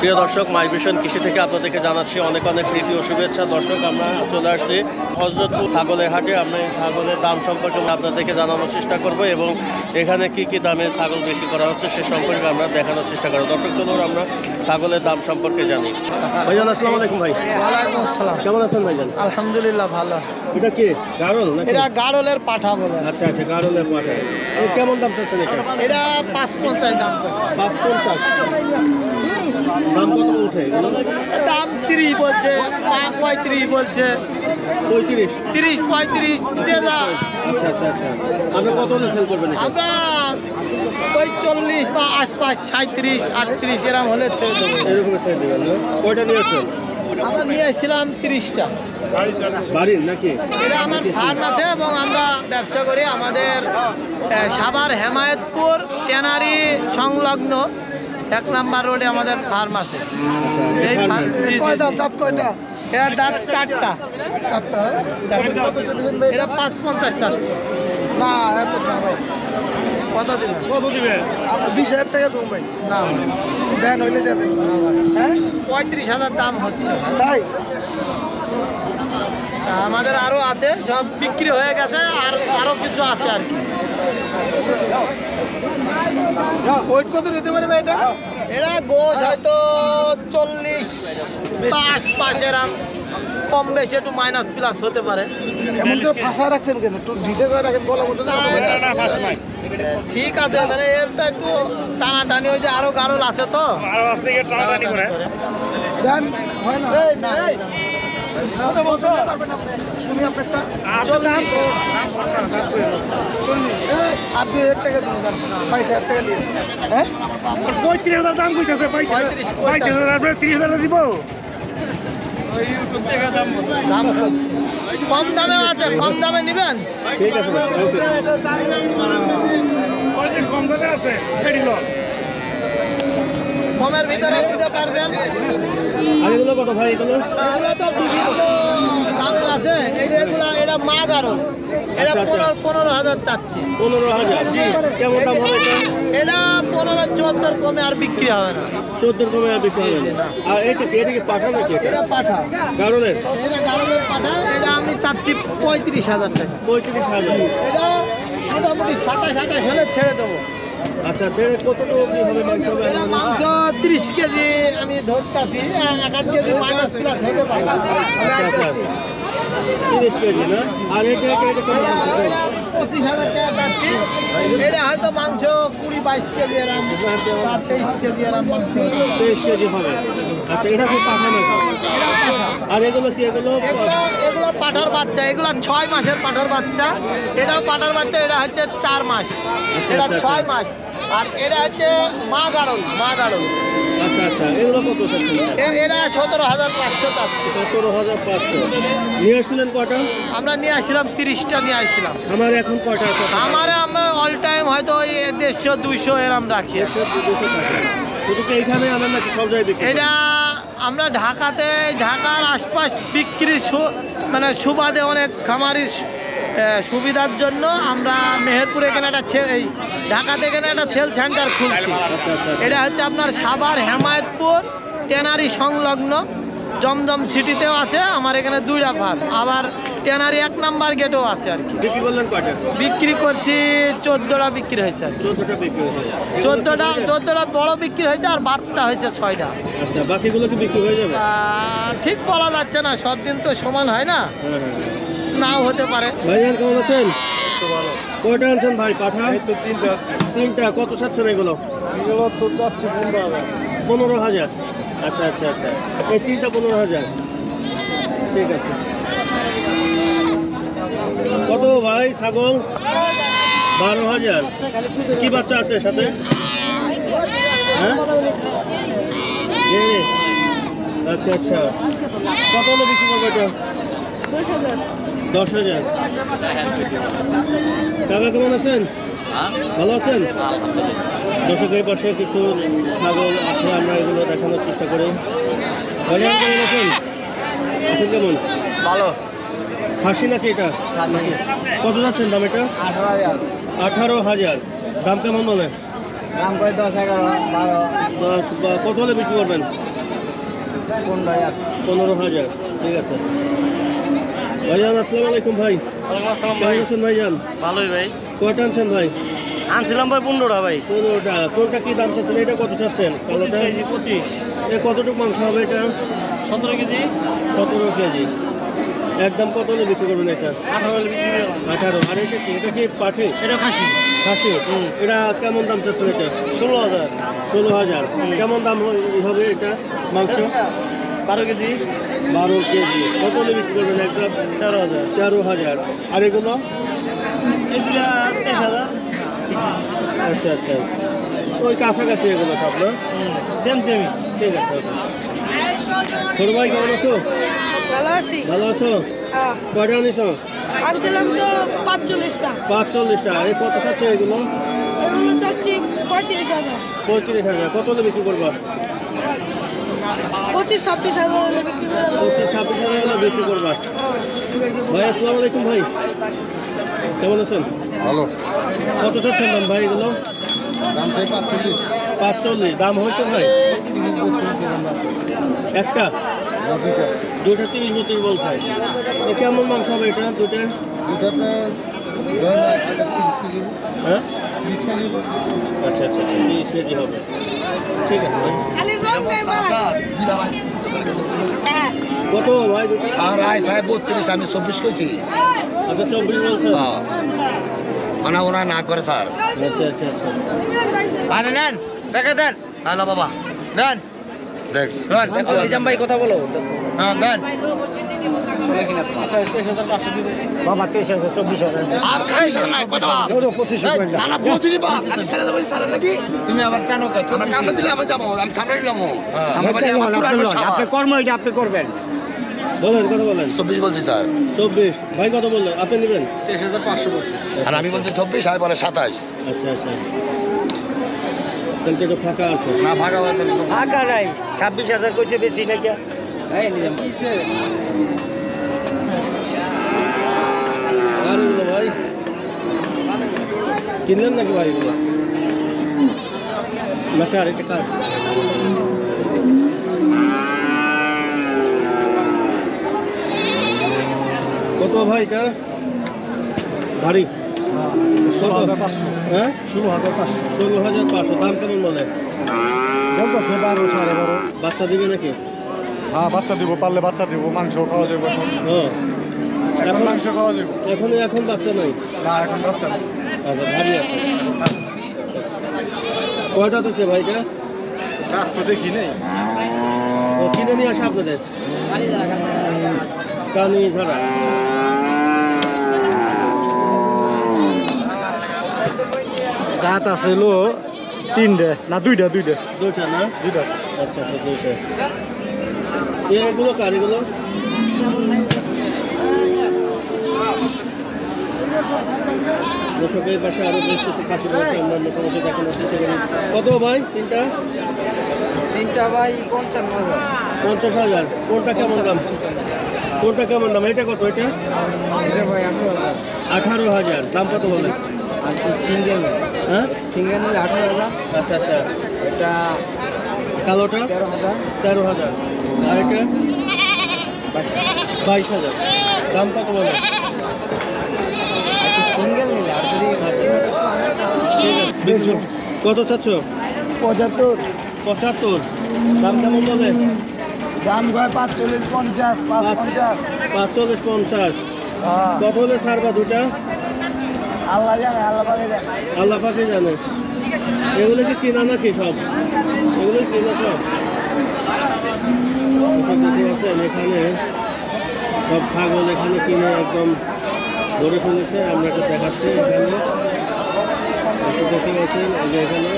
প্রিয় দর্শক মাই ভিশন কৃষি থেকে আপনাদেরকে জানাচ্ছি অনেক অনেক প্রীতি ও শুভেচ্ছা। দর্শক আমরা চলে আসছি হজরতপুর ছাগলের হাটে। আমরা এই ছাগলের দাম সম্পর্কে আপনাদেরকে জানানোর চেষ্টা করব এবং এখানে কি কি দামে ছাগল বিক্রি করা হচ্ছে সে সম্পর্কে আমরা দেখানোর চেষ্টা করব। দর্শক চলুন আমরা ছাগলের দাম সম্পর্কে জানি। ভাইজান আসসালামু আলাইকুম ভাই। ওয়ালাইকুম আসসালাম। কেমন আছেন ভাইজান? আলহামদুলিল্লাহ ভালো আছে। এটা কি গারল এটা গাড়লের পাঠা বলে। আচ্ছা আচ্ছা গারলের পাঠা। কেমন দাম চাচ্ছেন এটা? এটা পাঁচ পঞ্চাশ দাম চাচ্ছে। পাঁচ পঞ্চাশ। দাম কত বলছে দাম তিরিশ বলছে পা পঁয়ত্রিশ বলছে। পঁয়ত্রিশ? তিরিশ পঁয়ত্রিশ যে যা। আচ্ছা আচ্ছা আচ্ছা। আপনি কত হলে সেল করবেন আমরা ওই চল্লিশ বা আশপাশ সাঁত্রিশ আটত্রিশ এরম হলে ছেড়ে দেবো। এরকম সেল দেবেন কয়টা নিয়েছেন? আমরা নিয়ে এসেছিলাম তিরিশটা। বাড়ির নাকি? এটা আমার ফার্ম আছে এবং আমরা ব্যবসা করি আমাদের সাভার হেমায়তপুর ট্যানারি সংলগ্ন। এক নাম্বার রোডে আমাদের ফার্ম আছে। এই। কয়টা? এরা দাঁত চারটা। চারটা? এটা পাঁচ পঞ্চাশ চাচ্ছে। না এত না ভাই। কত দিবেন কত দিবেন বিশ হাজার টাকা দেবো ভাই। না দেন হইলে হ্যাঁ? পঁয়ত্রিশ হাজার দাম হচ্ছে। তাই? আমাদের আরও আছে সব বিক্রি হয়ে গেছে আর আরও কিছু আছে আর কি। ওয়েট কত নিতে পারে ভাই এটা? এরা গোশ হয়তো চল্লিশ বা আশপাশ এরাম। কম বেশি একটু মাইনাস প্লাস হতে পারে। এমন তো ফাঁসা রাখছেন কেন? একটু ঢিটে করে রাখেন বলার মতো ঠিক আছে মানে এর তো একটু টানাটানি ওই যে আরও গারল আছে তো। দেন হয় না। শুনি আপনারটা চল্লিশ। চল্লিশ। আর দুই হাজার টাকা দিন বাইশ হাজার টাকা দিয়ে হ্যাঁ? পঁয়ত্রিশ হাজার দাম কইতেছে বাইশ হাজার আপনার তিরিশ হাজার দিব? দাম হচ্ছে। কম দামে আছে কম দামে নিবেন? ঠিক আছে কম দামে আছে। কমের ভিতরে দিতে পারবেন। আর এগুলো কত ভাই এগুলো? এগুলো তো বিভিন্ন দামের আছে। এই যে এগুলো এটা মা এটা আচ্ছা, আচ্ছা। পনেরো পনেরো হাজার চাচ্ছি। পনেরো হাজার। জি। কেমন দাম হবে এটা? এটা পনেরো চোদ্দোর কমে আর বিক্রি হবে না। চোদ্দোর কমে আর বিক্রি হবে না। আর এটা কি এটা কি পাঠা নাকি এটা? এটা পাঠা। গারলের? এটা গারলের পাঠা। এটা আমি চাচ্ছি পঁয়ত্রিশ হাজার টাকা। পঁয়ত্রিশ হাজার। এটা মোটামুটি সাতাশ আঠাশ হলে ছেড়ে দেবো। আচ্ছা ছেড়ে কতটুকু কি হবে মাংস হবে মাংস তিরিশ কেজি আমি ধরতাছি এক আধ কেজি মাইনাস প্লাস হতে পারে। আচ্ছা আচ্ছা। তিরিশ কেজি না? আর এটা পঁচিশ হাজার টাকা যাচ্ছি। এটা হয়তো মাংস কুড়ি বাইশ কেজি এরাম বা তেইশ কেজি এরাম মাংস। তেইশ কেজি হবে। আচ্ছা এটা কি পাঠা নাকি এটা পাঠা আর এগুলো কি এগুলো? এগুলো এগুলো পাঠার বাচ্চা এগুলো ছয় মাসের পাঠার বাচ্চা। এটাও পাঠার বাচ্চা এটা হচ্ছে চার মাস। এটা আচ্ছা, ছয় মাস। আর এটা হচ্ছে মা গাড়ল মা গাড়ল আচ্ছা আচ্ছা। এগুলো কত চাচ্ছেন এটা সতেরো হাজার পাঁচশো চাচ্ছে। সতেরো হাজার পাঁচশো। নিয়ে আসছিলেন কটা? আমরা নিয়ে আসছিলাম তিরিশটা নিয়ে আসছিলাম। আমার এখন কটা আছে? আমারে আমরা অল টাইম হয়তো ওই দেড়শো দুইশো এরম রাখি। শুধু এইখানে নাকি সব জায়গায় এটা আমরা ঢাকাতে, ঢাকার আশপাশ বিক্রি সু- মানে সুবাদে অনেক খামারি সুবিধার জন্য আমরা মেহেরপুরে এখানে একটা এই ঢাকাতে এখানে একটা সেল সেন্টার খুলছি। এটা হচ্ছে আপনার সাভার হেমায়তপুর ট্যানারি সংলগ্ন জমজম সিটিতেও আছে আমার এখানে দুইটা ফার্ম আবার টেনারি এক নাম্বার গেটও আছে আর কি। বিক্রি করলেন বিক্রি করছি চোদ্দোটা বিক্রি হয়েছে আর কি। চোদ্দটা বিক্রি হয়েছে। চোদ্দোটা চোদ্দোটা বড় বিক্রি হয়েছে আর বাচ্চা হয়েছে ছয়টা। আচ্ছা বাকিগুলো কি বিক্রি হয়ে যাবে? ঠিক বলা যাচ্ছে না সব দিন তো সমান হয় না। হ্যাঁ হ্যাঁ হ্যাঁ। নাও হতে পারে। ভাইজান কেমন আছেন? কয়টা আনছেন ভাই পাঠা? তো তিনটা আছে তিনটা কত চাচ্ছেন এগুলো? এগুলো তো চাচ্ছি পনেরো হাজার পনেরো হাজার। আচ্ছা আচ্ছা আচ্ছা। এই তিনটা পনেরো হাজার। ঠিক আছে। কত ভাই ছাগল? বারো হাজার। কি বাচ্চা আছে সাথে? হ্যাঁ? আচ্ছা আচ্ছা। কত হলে বিক্রি করবে এটা? দশ হাজার। কাকা কেমন আছেন? ভালো আছেন? দর্শকের পাশে কিছু ছাগল আছে আমরা এগুলো দেখানোর চেষ্টা করি। কেমন আছেন? আছেন কেমন? ভালো। খাসি নাকি এটা। কত যাচ্ছেন দাম এটা? আঠারো হাজার। আঠারো হাজার। দাম কেমন বলে? দাম কয় দশ এগারো বারো। দশ বা কত হলে বিক্রি করবেন? পনেরো হাজার। পনেরো হাজার ঠিক আছে। ভাইজান আসসালামু আলাইকুম ভাই। আসসালাম কেমন আছেন ভাইজান? ভালোই ভাই। কয়টা আনছেন ভাই? আনছিলাম ভাই পনেরোটা ভাই। পনেরোটা। কোনটা কি দাম চাচ্ছেন? এটা কত চাচ্ছেন? কালোটা? পঁচিশ। এ কতটুকু মাংস হবে এটা? সতেরো কেজি। সতেরো কেজি। একদম কত হলে বিক্রি করবেন এটা? আঠারো আর এটা কি? এটা কি পাঠে? এটা খাসি। খাসি? এটা কেমন দাম চাচ্ছেন এটা? ষোলো হাজার। ষোলো হাজার। কেমন দাম হবে এটা মাংস? বারো কেজি। বারো কেজি। কত হলে বিক্রি করবেন একটা তেরো হাজার। তেরো হাজার। আর এগুলো এই দুটা তেইশ হাজার আচ্ছা আচ্ছা। ওই কাছাকাছি এগুলো সব না? সেম সেমই ঠিক আছে। ছোট ভাই কেমন আছো? ভালো আছি। ভালো আছো? হ্যাঁ। কয়টা আনিস আনছিলাম তো পাঁচচল্লিশটা। পাঁচচল্লিশটা। এই কত চাচ্ছে এগুলো? এগুলো চাচ্ছি পঁয়ত্রিশ হাজার। পঁয়ত্রিশ হাজার। কত হলে বিক্রি করবা? পঁচিশ ছাব্বিশ হাজার হলে বিক্রি করে পঁচিশ ছাব্বিশ হাজার হলে বিক্রি করবা। ভাই আসসালামু আলাইকুম ভাই। কেমন আছেন? ভালো। কত চাচ্ছেন দাম ভাই এগুলো? দাম চাই পাঁচচল্লিশ। পাঁচচল্লিশ। দাম হয়েছে ভাই? একটা? দুটা তিরিশ বত্রিশ বলছে। তো কেমন মাংস হবে এটা দুটা দুটাতে কেজি। হ্যাঁ? আচ্ছা আচ্ছা আচ্ছা তিরিশ কেজি হবে। ঠিক আছে ভাই। ভাই। কত ভাই দুটো আয় সাহেব বত্রিশ আমি চব্বিশ কেছি আচ্ছা বলছে ওনা ওনা না করে স্যার। আচ্ছা আচ্ছা আচ্ছা। আরে নেন টাকা দেন। হ্যালো বাবা। নিজাম ভাই কথা বলো। হ্যাঁ দেন। বাবা তেইশ হাজার চব্বিশ হাজার। আপনি কর্ম এটা আপনি করবেন। বলেন কথা বলেন। চব্বিশ বলছি স্যার। চব্বিশ। ভাই কত বললেন? আপনি নেবেন? তেইশ হাজার পাঁচশো বলছি। আর আমি বলছি চব্বিশ আর বলে সাতাশ। আচ্ছা আচ্ছা। তাহলে তো ফাঁকা আছে। না ভাগা হয়েছে টাকা নাই। ছাব্বিশ হাজার কইছে বেশি নাকি? এগুলো ভাই? কিনলেন নাকি ভাই না কার? এটা কার? কত ভাই এটা? ভারী ষোলো হাজার পাঁচশো। হ্যাঁ? ষোলো হাজার পাঁচশো। ষোলো হাজার পাঁচশো দাম কেমন বলে? বলতেছে বারো সাড়ে বারো। বাচ্চা দিবে নাকি? হ্যাঁ বাচ্চা দিব পারলে বাচ্চা দিব মাংস খাওয়া যাবে এখন। মাংস খাওয়া যাবে। এখন এখন বাচ্চা নাই? না এখন বাচ্চা না আচ্ছা ভারী আছে। কয়টা তো সে ভাইটা কাক তো দেখি নেই। কিনে নিয়ে আসে আপনাদের? কানি ঝাড়া। দাঁত আছে লো তিনটে না দুইটা দুইটা। দুইটা না? দুইটা। আচ্ছা আচ্ছা দুইটা। এগুলো কার এগুলো? দর্শকের পাশে আরও বেশ কিছু খাসি রয়েছে আমরা মোটামুটি দেখানোর চেষ্টা করি। কত ভাই তিনটা? তিনটা ভাই পঞ্চান্ন হাজার। পঞ্চাশ হাজার। কোনটা কেমন দাম? কোনটা কেমন দাম? এটা কত এটা? ভাই আঠারো হাজার। আঠারো হাজার। দাম কত বলেন আর কি সিঙ্গেল হ্যাঁ? সিঙ্গেল নিলে আঠারো হাজার। আচ্ছা আচ্ছা। এটা কালোটা? তেরো হাজার। তেরো হাজার। আর এটা? বাইশ হাজার। দাম কত কি সিঙ্গেল নিলে আর যদি। কত চাচ্ছ? পঁচাত্তর। পঁচাত্তর। দাম কেমন বলে? দাম কয় পাঁচচল্লিশ পঞ্চাশ পাঁচ পঞ্চাশ পাঁচচল্লিশ পঞ্চাশ। হ্যাঁ। কত হলে ছাড়বা দুটা? আল্লাহ জানে, আল্লাহ পাবে জানে। আল্লাহ পাকে জানে। এগুলো কি কেনা নাকি সব? এগুলো কেনা সব? দেখতে পাচ্ছেন এখানে সব ছাগল এখানে কিনে একদম ধরে ফেলেছে, আমরা এটা দেখাচ্ছি এখানে। এসব দেখতে পাচ্ছেন এখানে।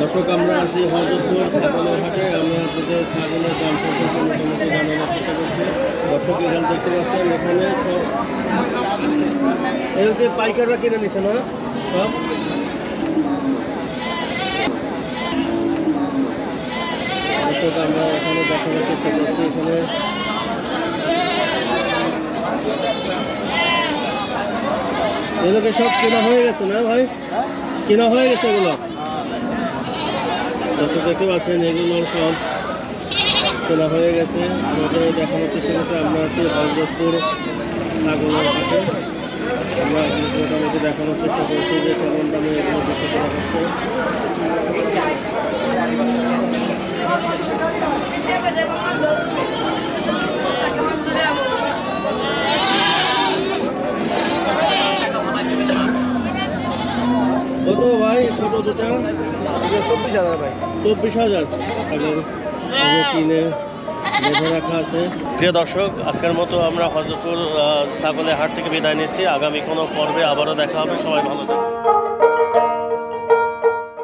দর্শক, আমরা আছি হজরতপুর ছাগলের হাটে। আমরা আপনাদের ছাগলের দাম সম্পর্কে মোটামুটি জানানোর চেষ্টা করছি। দর্শক, এখানে দেখতে পাচ্ছেন, এখানে সব এগুলোকে পাইকাররা কিনে নিছে না? সব? দর্শক, আমরা এখানে দেখানোর চেষ্টা করছি, এখানে এগুলোকে সব কেনা হয়ে গেছে না ভাই? কেনা হয়ে গেছে এগুলো? দর্শক দেখতে পাচ্ছেন এগুলো সব কেনা হয়ে গেছে। আমাদের দেখানোর চেষ্টা করছে, আমরা আছি হজরতপুর ছাগলের হাটে আমরা মোটামুটি দেখানোর চেষ্টা করছি যে কেমন দামে এগুলো বিক্রি করা হচ্ছে। কত ভাই, ছোট দুটা। চব্বিশ হাজার ভাই। চব্বিশ হাজার। আগে আগে কিনে বেঁধে রাখা আছে। প্রিয় দর্শক আজকের মতো আমরা হজরতপুর ছাগলের হাট থেকে বিদায় নিয়েছি আগামী কোনো পর্বে আবারও দেখা হবে। সবাই ভালো থাকবেন।